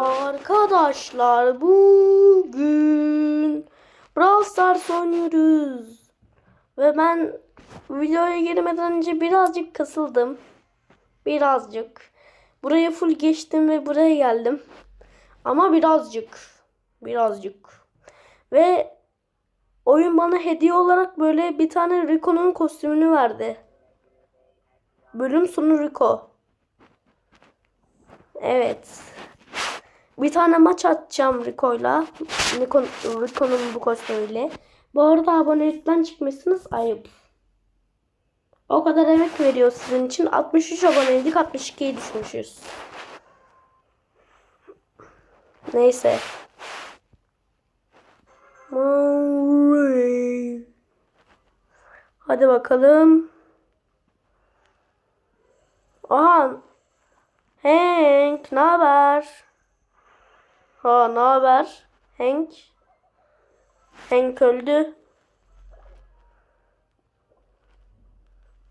Arkadaşlar bugün Brawl Stars oynuyoruz. Ve ben videoya girmeden önce birazcık kasıldım. Birazcık. Buraya full geçtim ve buraya geldim. Ama birazcık. Birazcık. Ve oyun bana hediye olarak böyle bir tane Rico'nun kostümünü verdi. Bölüm sonu Rico. Evet. Bir tane maç atacağım Rico'yla. Rico, Rico'nun bu kostümüyle. Bu arada abonelikten çıkmışsınız ayıp. O kadar emek veriyor sizin için. 63 aboneydik 62'ye düşmüşüz. Neyse. Hadi bakalım. Aha. Hank, ne haber? Ha, ne haber? Hank. Hank öldü.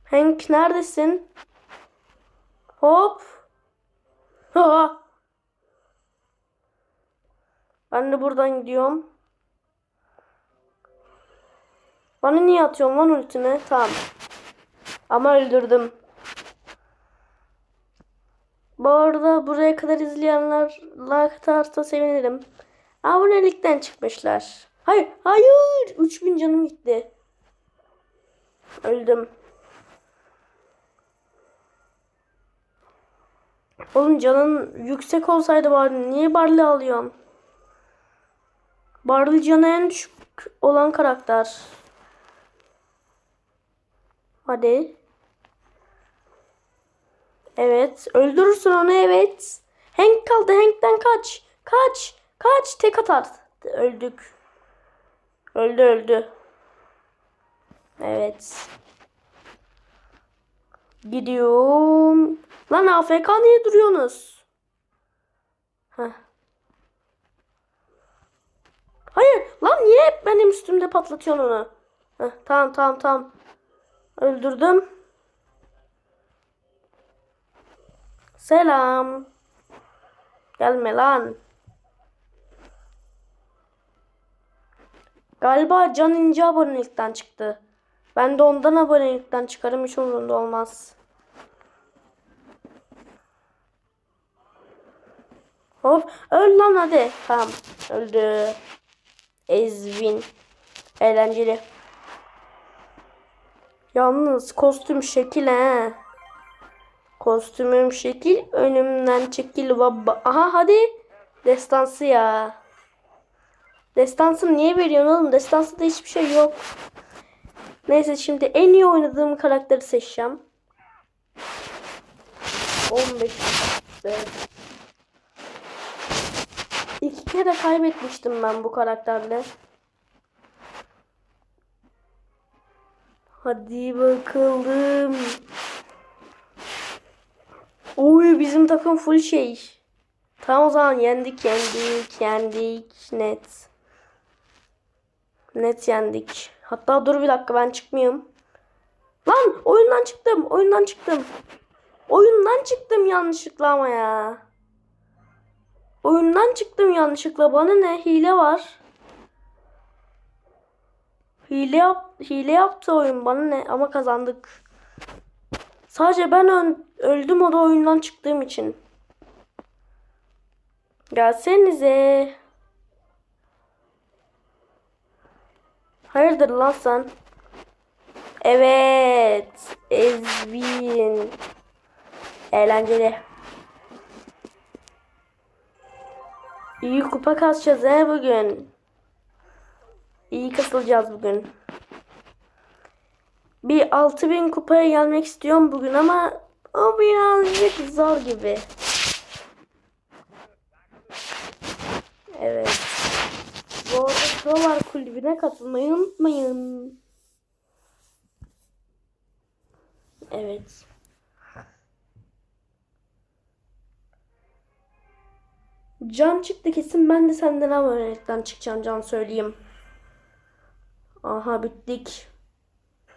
Hank neredesin? Hop. Ha. Ben de buradan gidiyorum. Bana niye atıyorsun lan ultini? Tamam. Ama öldürdüm. Bu arada buraya kadar izleyenler like atarsa sevinirim. Abonelikten çıkmışlar. Hayır, hayır. 3000 canım gitti. Öldüm. Oğlum canın yüksek olsaydı bari niye Barley alıyorsun? Barley canı en düşük olan karakter. Hadi. Evet. Öldürürsün onu evet. Hank kaldı. Hank'ten kaç. Kaç. Kaç. Tek atar. Öldük. Öldü öldü. Evet. Gidiyorum. Lan AFK niye duruyorsunuz? Heh. Hayır. Lan niye hep benim üstümde patlatıyorsun onu? Heh, tamam tamam tamam. Öldürdüm. Selam. Gelme lan. Galiba Can İnce abonelikten çıktı. Ben de ondan abonelikten çıkarım hiç umurumda olmaz. Hop öl lan hadi. Tamam öldü. Ezvin. Eğlenceli. Yalnız kostüm şekil he. Kostümüm şekil. Önümden çekil baba. Aha hadi. Destansı ya. Destansı niye veriyorsun oğlum? Destansıda hiçbir şey yok. Neyse şimdi en iyi oynadığım karakteri seçeceğim. 15 evet. İki kere kaybetmiştim ben bu karakterle. Hadi bakalım. Oy bizim takım full şey. Tamam o zaman yendik yendik yendik net. Net yendik. Hatta dur bir dakika ben çıkmayayım. Lan oyundan çıktım oyundan çıktım. Oyundan çıktım yanlışlıkla ama ya. Oyundan çıktım yanlışlıkla. Bana ne? Hile var. Hile yap hile yaptı oyun bana ne? Ama kazandık. Sadece ben ön- öldüm o da oyundan çıktığım için. Gelsenize. Hayırdır lan sen? Evet. Ezvin. Eğlenceli. İyi kupa kasacağız he bugün. İyi kasılacağız bugün. Bir 6000 kupaya gelmek istiyorum bugün ama o birazcık zor gibi. Evet. Bu arada Provar kulübüne katılmayı unutmayın. Evet. Can çıktı kesin ben de senden abonelikten çıkacağım Can söyleyeyim. Aha bittik.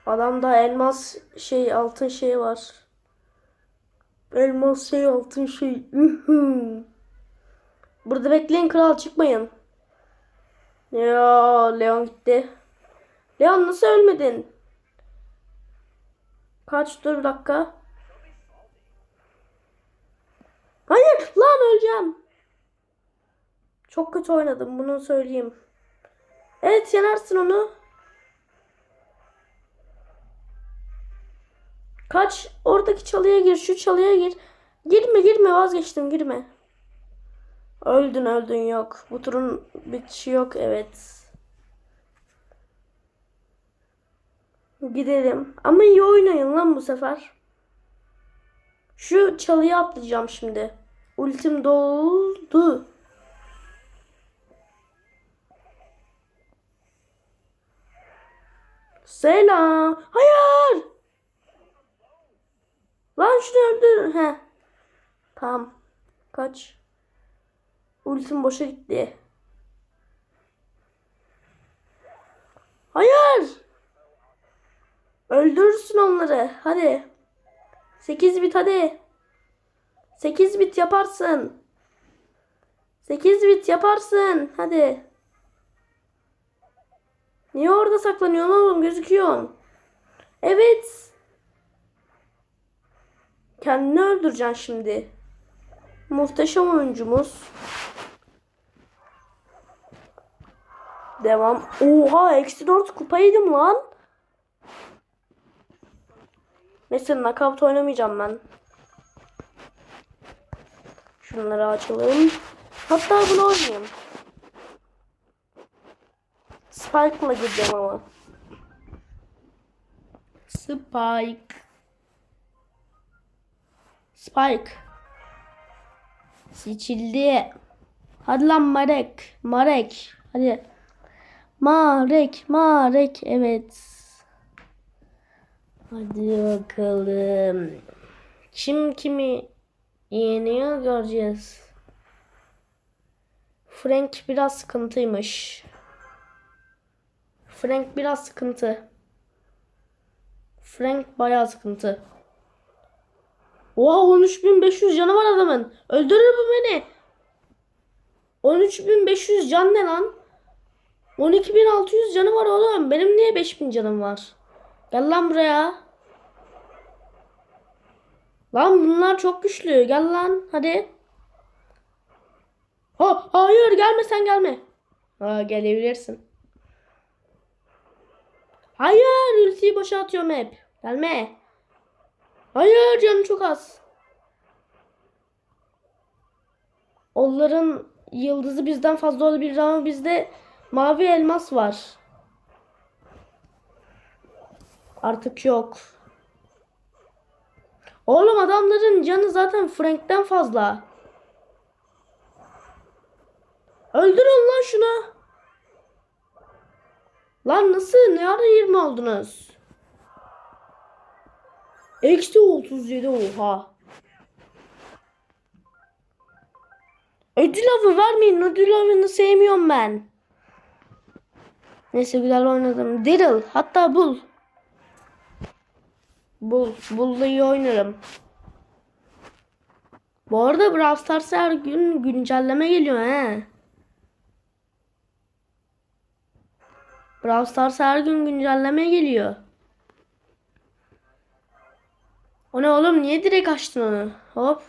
Adamda elmas şey altın şey var. Elmas şey altın şey. Burada bekleyin kral çıkmayın. Ya Leon gitti. Leon nasıl ölmedin? Kaç dur bir dakika. Hayır lan öleceğim. Çok kötü oynadım bunu söyleyeyim. Evet yenersin onu. Kaç oradaki çalıya gir şu çalıya gir. Girme girme vazgeçtim girme. Öldün öldün yok. Bu turun bitişi yok evet. Gidelim. Ama iyi oynayın lan bu sefer. Şu çalıya atlayacağım şimdi. Ultim doldu. Selam. Hayır. Lan şunu öldür. He. Tamam. Kaç. Ultim boşa gitti. Hayır. Öldürürsün onları. Hadi. 8 bit hadi. 8 bit yaparsın. 8 bit yaparsın. Hadi. Niye orada saklanıyorsun oğlum? Gözüküyorsun. Evet. Kendini öldüreceksin şimdi. Muhteşem oyuncumuz. Devam. Oha eksi 4 kupaydım lan. Neyse knockout oynamayacağım ben. Şunları açalım. Hatta bunu oynayayım. Spike'la gireceğim ama. Spike. Spike. Seçildi. Hadi lan Marek. Marek. Hadi. Marek. Marek. Evet. Hadi bakalım. Kim kimi yeniyor göreceğiz. Frank biraz sıkıntıymış. Frank biraz sıkıntı. Frank bayağı sıkıntı. Oha 13500 canı var adamın. Öldürür bu beni. 13500 can ne lan? 12600 canı var oğlum. Benim niye 5000 canım var? Gel lan buraya. Lan bunlar çok güçlü. Gel lan hadi. Ha, hayır gelme sen gelme. Ha, gelebilirsin. Hayır ultiyi boşa atıyorum hep. Gelme. Hayır canım çok az. Onların yıldızı bizden fazla olabilir ama bizde mavi elmas var. Artık yok. Oğlum adamların canı zaten Frank'ten fazla. Öldürün lan şunu. Lan nasıl? Ne ara 20 oldunuz? Eksi 37 oha. Ödül avı vermeyin. Ödül avını sevmiyorum ben. Neyse güzel oynadım. Daryl hatta bul. Bul. Bul'da iyi oynarım. Bu arada Brawl Stars her gün güncelleme geliyor he. Brawl Stars her gün güncelleme geliyor. O ne oğlum? Niye direkt açtın onu? Hop.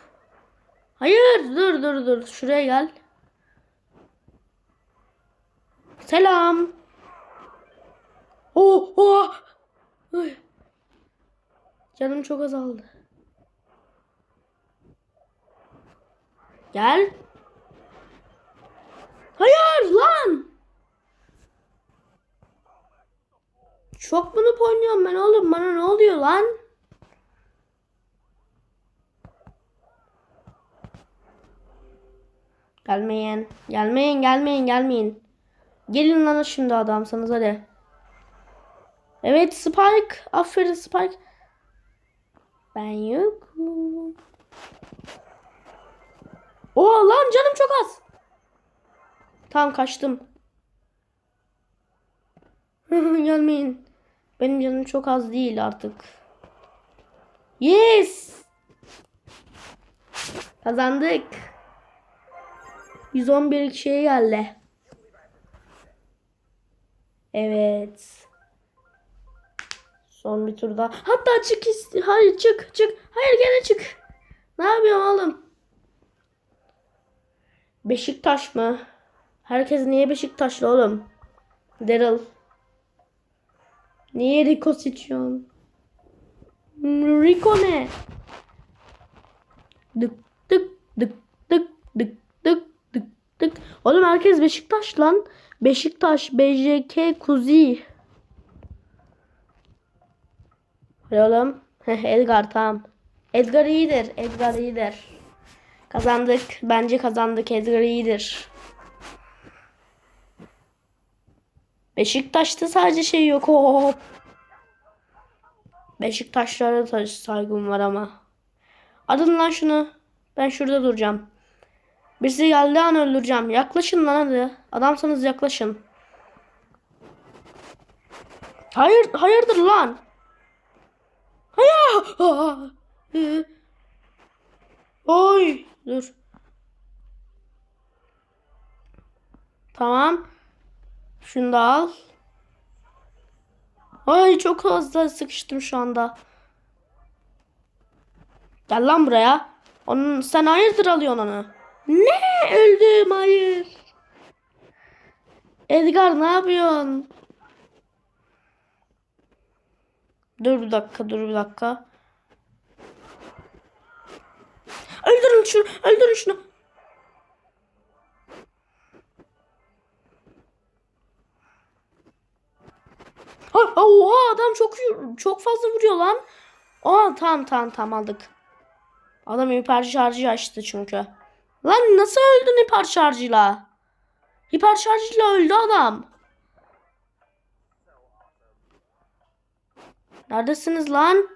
Hayır. Dur dur dur. Şuraya gel. Selam. Oh, oh. Ay. Canım çok azaldı. Gel. Hayır lan. Çok bunu oynuyorum ben oğlum. Bana ne oluyor lan? Gelmeyin. Gelmeyin, gelmeyin, gelmeyin. Gelin lan şimdi adamsanız hadi. Evet Spike. Aferin Spike. Ben yokum. Oo lan canım çok az. Tamam kaçtım. Gelmeyin. Benim canım çok az değil artık. Yes. Kazandık. 111 kişiye geldi. Evet. Son bir tur daha. Hatta çık. ist- Hayır çık çık. Hayır gene çık. Ne yapıyorsun oğlum? Beşiktaş mı? Herkes niye Beşiktaşlı oğlum? Daryl. Niye Rico seçiyorsun? Rico ne? Dık dık dık dık dık dık. Oğlum herkes Beşiktaş lan. Beşiktaş, BJK, Kuzi. Hadi oğlum. Edgar tamam. Edgar iyidir. Edgar iyidir. Kazandık. Bence kazandık. Edgar iyidir. Beşiktaş'ta sadece şey yok. Hop. Beşiktaşlara da saygım var ama. Adın lan şunu. Ben şurada duracağım. Birisi geldiği an öldüreceğim. Yaklaşın lan hadi. Adamsanız yaklaşın. Hayır, hayırdır lan? Hayır. Oy, dur. Tamam. Şunu da al. Ay çok fazla sıkıştım şu anda. Gel lan buraya. Onun sen hayırdır alıyorsun onu. Ne? Öldüm hayır. Edgar ne yapıyorsun? Dur bir dakika dur bir dakika. Öldürün şunu öldürün şunu. Ha, oha adam çok çok fazla vuruyor lan. Aa tamam tamam tamam aldık. Adam hiper şarjı açtı çünkü. Lan nasıl öldün hiper şarjıyla? Hiper şarjıyla öldü adam. Neredesiniz lan?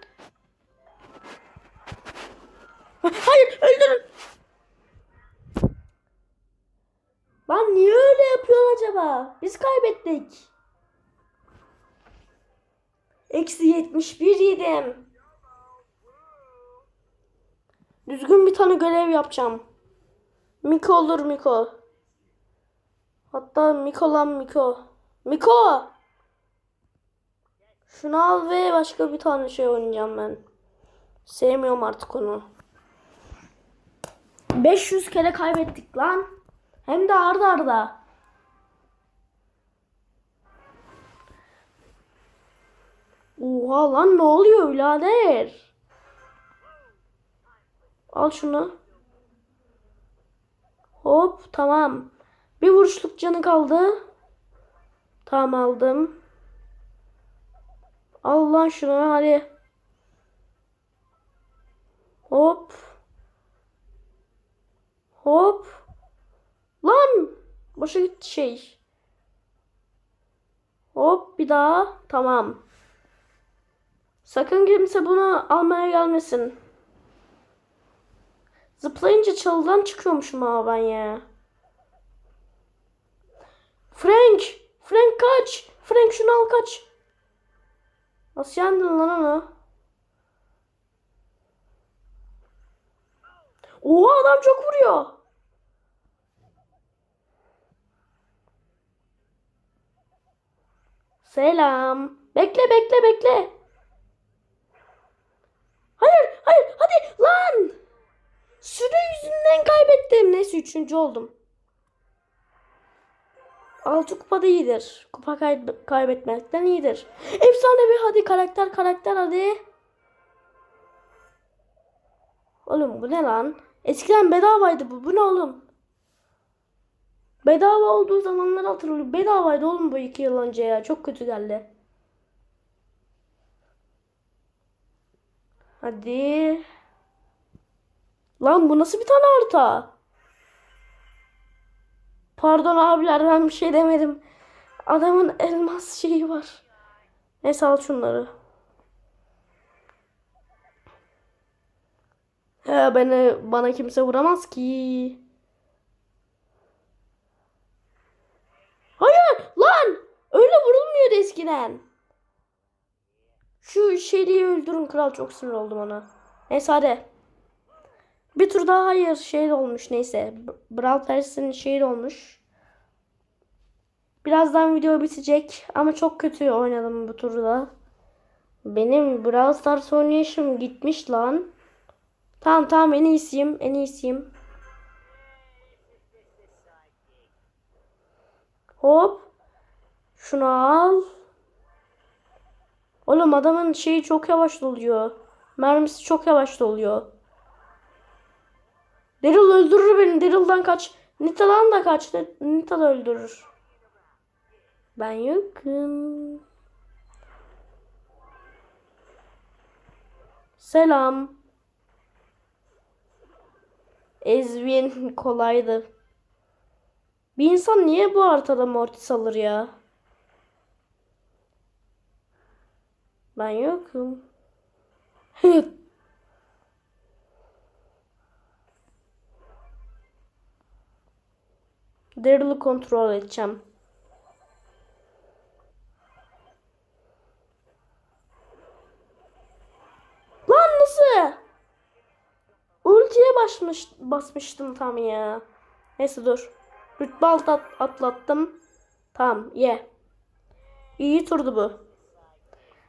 Hayır öldürün. Lan niye öyle yapıyorsun acaba? Biz kaybettik. Eksi 71 yedim. Düzgün bir tane görev yapacağım. Miko olur Miko. Hatta Miko lan Miko. Miko! Şunu al ve başka bir tane şey oynayacağım ben. Sevmiyorum artık onu. 500 kere kaybettik lan. Hem de arda arda. Oha lan ne oluyor birader? Al şunu. Hop tamam. Bir vuruşluk canı kaldı. Tamam aldım. Al lan şunu hadi. Hop. Hop. Lan. Boşa gitti şey. Hop bir daha. Tamam. Sakın kimse bunu almaya gelmesin. Zıplayınca çalıdan çıkıyormuşum ama ben ya. Frank! Frank kaç! Frank şunu al kaç! Nasıl yendin lan onu? Oha adam çok vuruyor. Selam. Bekle bekle bekle. Hayır hayır hadi lan. Süre yüzünden kaybettim. Neyse üçüncü oldum. Altı kupa da iyidir. Kupa kay- kaybetmekten iyidir. Efsane bir hadi karakter karakter hadi. Oğlum bu ne lan? Eskiden bedavaydı bu. Bu ne oğlum? Bedava olduğu zamanları hatırlıyorum. Bedavaydı oğlum bu iki yıl önce ya. Çok kötü geldi. Hadi. Lan bu nasıl bir tane harita? Pardon abiler ben bir şey demedim. Adamın elmas şeyi var. Neyse al şunları. He beni bana kimse vuramaz ki. Hayır lan öyle vurulmuyordu eskiden. Şu şeyliği öldürün kral çok sinir oldum ona. Neyse hadi. Bir tur daha hayır şey olmuş neyse. Brawl Stars'ın şey olmuş. Birazdan video bitecek ama çok kötü oynadım bu turda. Benim Brawl Stars oynayışım gitmiş lan. Tamam tamam en iyisiyim en iyisiyim. Hop. Şunu al. Oğlum adamın şeyi çok yavaş doluyor. Mermisi çok yavaş doluyor. Daryl öldürür beni. Daryl'dan kaç. Nita'dan da kaç. Nita da öldürür. Ben yokum. Selam. Ezvin kolaydı. Bir insan niye bu haritada mortis alır ya? Ben yokum. Daryl'ı kontrol edeceğim. Lan nasıl? Ultiye basmış, basmıştım tam ya. Neyse dur. Rütbe at- atlattım. Tamam ye. İyi turdu bu.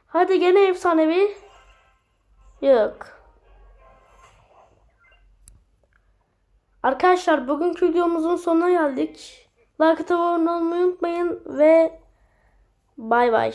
Hadi gene efsanevi. Yok. Arkadaşlar bugünkü videomuzun sonuna geldik. Like abone olmayı unutmayın ve bay bay.